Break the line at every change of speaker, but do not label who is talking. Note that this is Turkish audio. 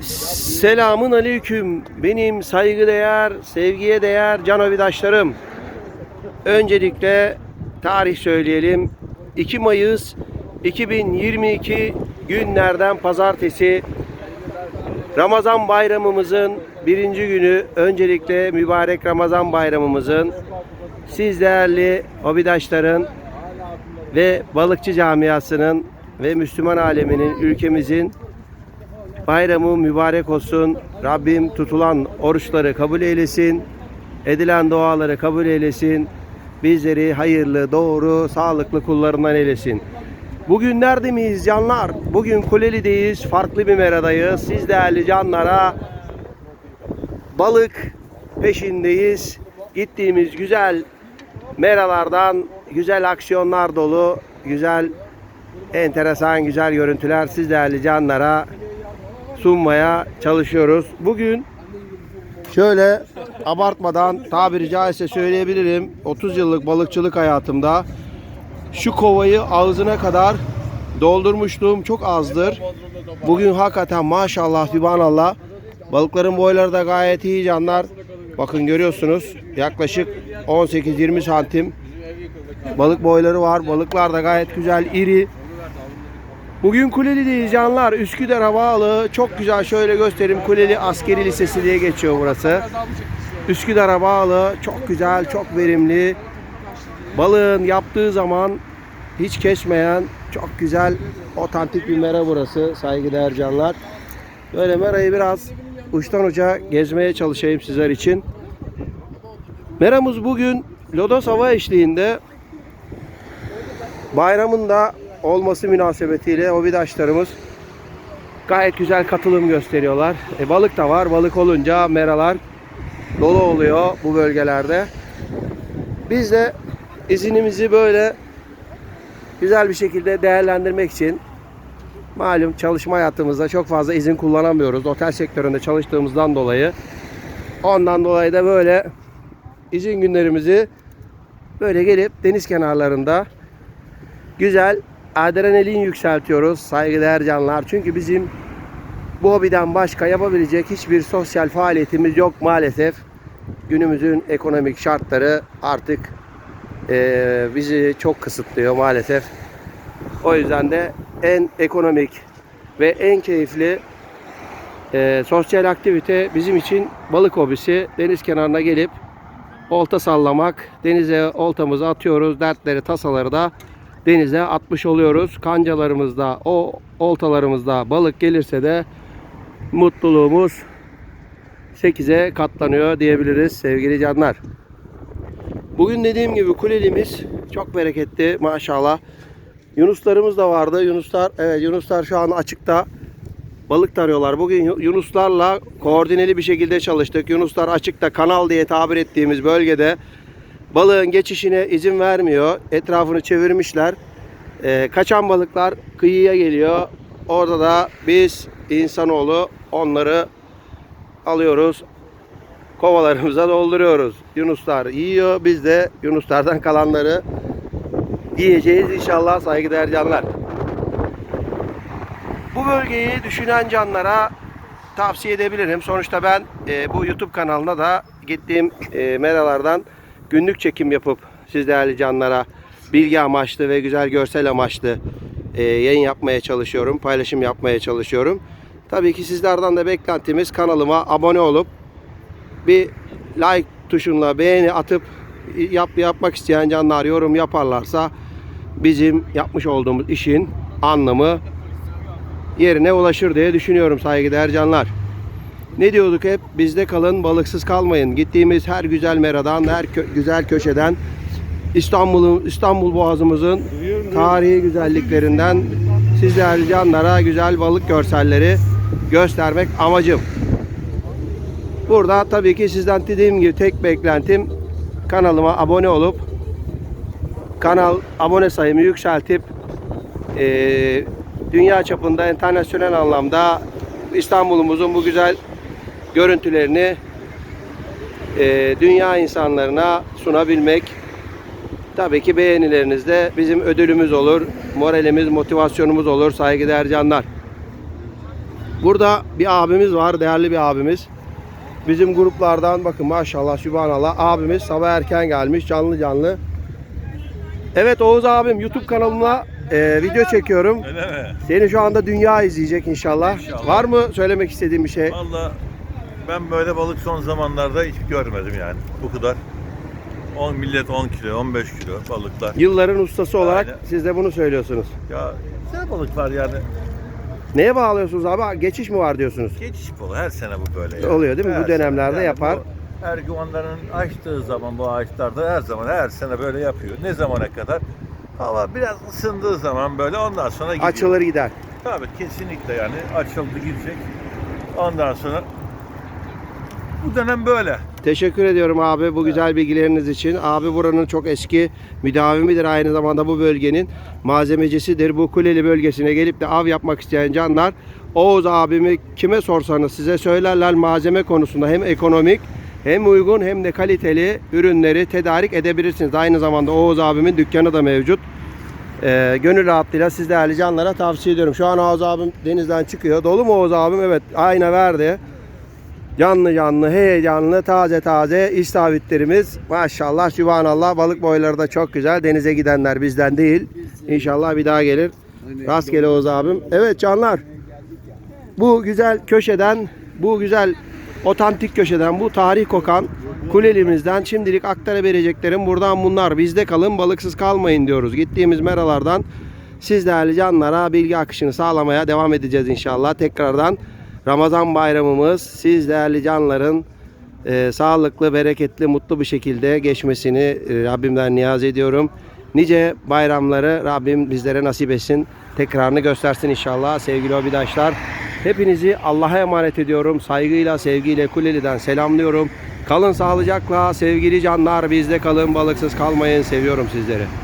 Selamun aleyküm. Benim saygıdeğer, sevgiye değer can avidaşlarım. Öncelikle tarih söyleyelim. 2 Mayıs 2022 günlerden pazartesi Ramazan bayramımızın birinci günü. Öncelikle mübarek Ramazan bayramımızın siz değerli hobidaşların ve balıkçı camiasının ve Müslüman aleminin ülkemizin Bayramı mübarek olsun. Rabbim tutulan oruçları kabul eylesin. Edilen duaları kabul eylesin. Bizleri hayırlı, doğru, sağlıklı kullarından eylesin. Bugün nerede miyiz canlar? Bugün Kuleli'deyiz. Farklı bir meradayız. Siz değerli canlara balık peşindeyiz. Gittiğimiz güzel meralardan güzel aksiyonlar dolu, güzel enteresan güzel görüntüler siz değerli canlara sunmaya çalışıyoruz. Bugün şöyle abartmadan tabiri caizse söyleyebilirim 30 yıllık balıkçılık hayatımda şu kovayı ağzına kadar doldurmuşluğum çok azdır. Bugün hakikaten maşallah subhanallah balıkların boyları da gayet iyi canlar. Bakın görüyorsunuz yaklaşık 18-20 santim balık boyları var. Balıklar da gayet güzel iri. Bugün Kuleli'deyiz canlar. Üsküdar Havaalı. Çok güzel şöyle göstereyim. Kuleli Askeri Lisesi diye geçiyor burası. Üsküdar Havaalı. Çok güzel, çok verimli. Balığın yaptığı zaman hiç kesmeyen çok güzel otantik bir mera burası saygıdeğer canlar. Böyle merayı biraz uçtan uca gezmeye çalışayım sizler için. Meramız bugün Lodos hava eşliğinde bayramında olması münasebetiyle hobidaşlarımız gayet güzel katılım gösteriyorlar. E, balık da var. Balık olunca meralar dolu oluyor bu bölgelerde. Biz de izinimizi böyle güzel bir şekilde değerlendirmek için malum çalışma hayatımızda çok fazla izin kullanamıyoruz. Otel sektöründe çalıştığımızdan dolayı. Ondan dolayı da böyle izin günlerimizi böyle gelip deniz kenarlarında güzel adrenalin yükseltiyoruz saygıdeğer canlar. Çünkü bizim bu hobiden başka yapabilecek hiçbir sosyal faaliyetimiz yok maalesef. Günümüzün ekonomik şartları artık eee, bizi çok kısıtlıyor maalesef. O yüzden de en ekonomik ve en keyifli eee, sosyal aktivite bizim için balık hobisi. Deniz kenarına gelip olta sallamak. Denize oltamızı atıyoruz. Dertleri, tasaları da denize atmış oluyoruz. Kancalarımızda, o oltalarımızda balık gelirse de mutluluğumuz 8'e katlanıyor diyebiliriz sevgili canlar. Bugün dediğim gibi kulelimiz çok bereketli maşallah. Yunuslarımız da vardı. Yunuslar evet Yunuslar şu an açıkta balık tarıyorlar. Bugün Yu- Yunuslarla koordineli bir şekilde çalıştık. Yunuslar açıkta kanal diye tabir ettiğimiz bölgede balığın geçişine izin vermiyor. Etrafını çevirmişler. Ee, kaçan balıklar kıyıya geliyor. Orada da biz insanoğlu onları alıyoruz. Kovalarımıza dolduruyoruz. Yunuslar yiyor. Biz de Yunuslardan kalanları yiyeceğiz inşallah saygıdeğer canlar. Bu bölgeyi düşünen canlara tavsiye edebilirim. Sonuçta ben e, bu YouTube kanalına da gittiğim e, meralardan günlük çekim yapıp siz değerli canlara bilgi amaçlı ve güzel görsel amaçlı e, yayın yapmaya çalışıyorum. Paylaşım yapmaya çalışıyorum. Tabii ki sizlerden de beklentimiz kanalıma abone olup bir like tuşunla beğeni atıp yap yapmak isteyen canlar yorum yaparlarsa bizim yapmış olduğumuz işin anlamı yerine ulaşır diye düşünüyorum saygıdeğer canlar. Ne diyorduk hep? Bizde kalın, balıksız kalmayın. Gittiğimiz her güzel meradan, her kö- güzel köşeden İstanbul'un İstanbul Boğazımızın tarihi güzelliklerinden sizler canlara güzel balık görselleri göstermek amacım. Burada tabii ki sizden dediğim gibi tek beklentim kanalıma abone olup kanal abone sayımı yükseltip eee, dünya çapında internasyonel anlamda İstanbul'umuzun bu güzel görüntülerini eee, dünya insanlarına sunabilmek. Tabii ki beğenileriniz de bizim ödülümüz olur, moralimiz, motivasyonumuz olur saygıdeğer canlar. Burada bir abimiz var, değerli bir abimiz. Bizim gruplardan bakın maşallah, sübhanallah abimiz sabah erken gelmiş canlı canlı. Evet Oğuz abim YouTube kanalımla e, video çekiyorum.
Öyle mi?
Seni şu anda dünya izleyecek inşallah.
İnşallah.
Var mı söylemek istediğin bir şey?
Valla ben böyle balık son zamanlarda hiç görmedim yani. Bu kadar. 10 millet 10 kilo, 15 kilo balıklar.
Yılların ustası olarak siz de bunu söylüyorsunuz.
Ya güzel balıklar yani.
Neye bağlıyorsunuz abi? Geçiş mi var diyorsunuz?
Geçiş balığı her sene bu böyle. yani.
Oluyor değil mi? Bu
Her
dönemlerde
sene. Yani
yapar.
bu Erguvanların açtığı zaman bu ağaçlarda her zaman her sene böyle yapıyor. Ne zamana kadar? Hava biraz ısındığı zaman böyle ondan sonra gidiyor.
Açılır gider.
Tabii kesinlikle yani açıldı gidecek. Ondan sonra bu dönem böyle.
Teşekkür ediyorum abi bu güzel bilgileriniz için. Abi buranın çok eski müdavimidir aynı zamanda bu bölgenin malzemecisidir. Bu Kuleli bölgesine gelip de av yapmak isteyen canlar Oğuz abimi kime sorsanız size söylerler malzeme konusunda hem ekonomik hem uygun hem de kaliteli ürünleri tedarik edebilirsiniz. Aynı zamanda Oğuz abimin dükkanı da mevcut. Ee, gönül rahatlığıyla siz değerli canlara tavsiye ediyorum. Şu an Oğuz abim denizden çıkıyor. Dolu mu Oğuz abim? Evet ayna verdi. Canlı canlı, heyecanlı, taze taze istavritlerimiz. Maşallah, sübhanallah. Balık boyları da çok güzel. Denize gidenler bizden değil. İnşallah bir daha gelir. Rastgele Oğuz abim. Evet canlar. Bu güzel köşeden, bu güzel otantik köşeden, bu tarih kokan kulelimizden şimdilik aktarabileceklerim buradan bunlar. Bizde kalın, balıksız kalmayın diyoruz. Gittiğimiz meralardan siz değerli canlara bilgi akışını sağlamaya devam edeceğiz inşallah. Tekrardan Ramazan bayramımız siz değerli canların e, sağlıklı, bereketli, mutlu bir şekilde geçmesini e, Rabbimden niyaz ediyorum. Nice bayramları Rabbim bizlere nasip etsin. Tekrarını göstersin inşallah sevgili obidaşlar. Hepinizi Allah'a emanet ediyorum. Saygıyla, sevgiyle Kuleli'den selamlıyorum. Kalın sağlıcakla sevgili canlar bizde kalın balıksız kalmayın. Seviyorum sizleri.